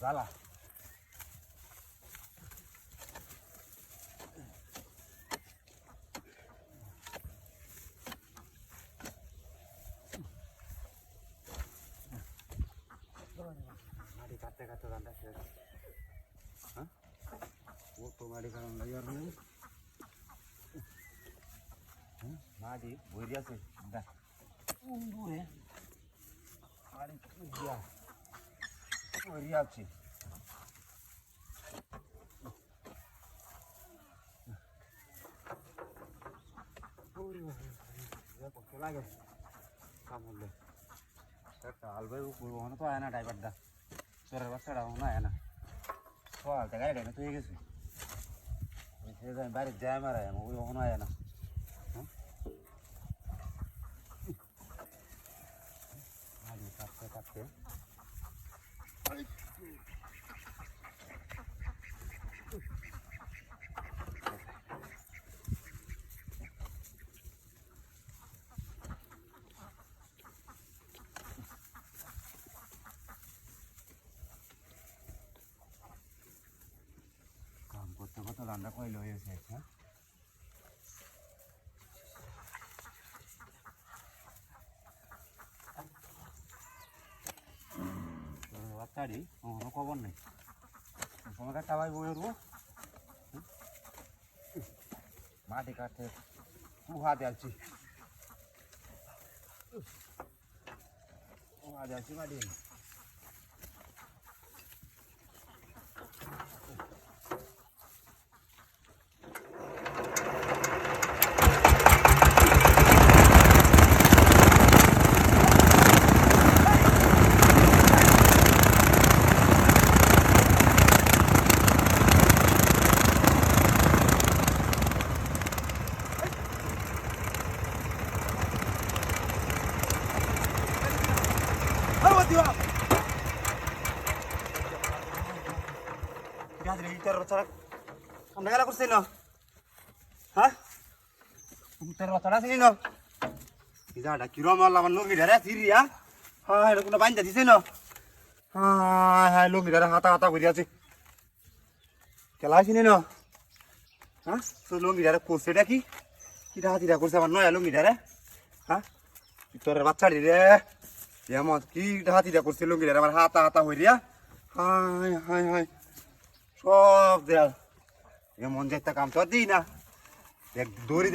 झाला ಮಾಡಿ ಕತ್ತೆ ಕತ್ತದ ಅಂತ ಹೇಳಿ ಹಾಂ ಓಟು ಮಾಡಿ ಕಾಣಲ್ಲ ಯಾರು ಹ್ಞೂ ಮಾಡಿ ಬೈರ್ಯಾಸ ಮಾಡಿ Wariaci. Kurwa, ja po kolego. Tam ulle. Setta albai u kurwa hono to ayana driver da. Sore basta da hono ayana. Ko alta gari da to yegesu. Ini saya dari jam ara. কাম করতে করতে রান্না কইল হয়েছে হ্যাঁ বাচ্চারি কোনো খবর নেই। সময় কাটতে ভাই বই উঠবো মাটি কাটতে কুহা দেওয়াচ্ছি কুহা দেওয়াচ্ছি মাটি গাছ রেখে তোর বাচ্চারা আমরা গেলা করছি না হ্যাঁ তোর বাচ্চারা আসেনি না ইজাটা কিরম মারলাম আমার লঙ্গি ধারে সিরি হ্যাঁ এটা কোনো বাইন্দা দিছে না হ্যাঁ হ্যাঁ লঙ্গি ধারে হাতা হাতা করে আছে খেলা আসেনি না হ্যাঁ তো লঙ্গি ধারে করছে এটা কি কিটা হাতিটা করছে আমার নয়া লঙ্গি ধারে হ্যাঁ তোর বাচ্চা রে এমন কি হাতিটা করছে লুঙ্গিটা আমার হাতা হাতা হইয়া হাই হাই হাই সব দেয়াল। এমন যে কাম তো দিই না। এক দড়ি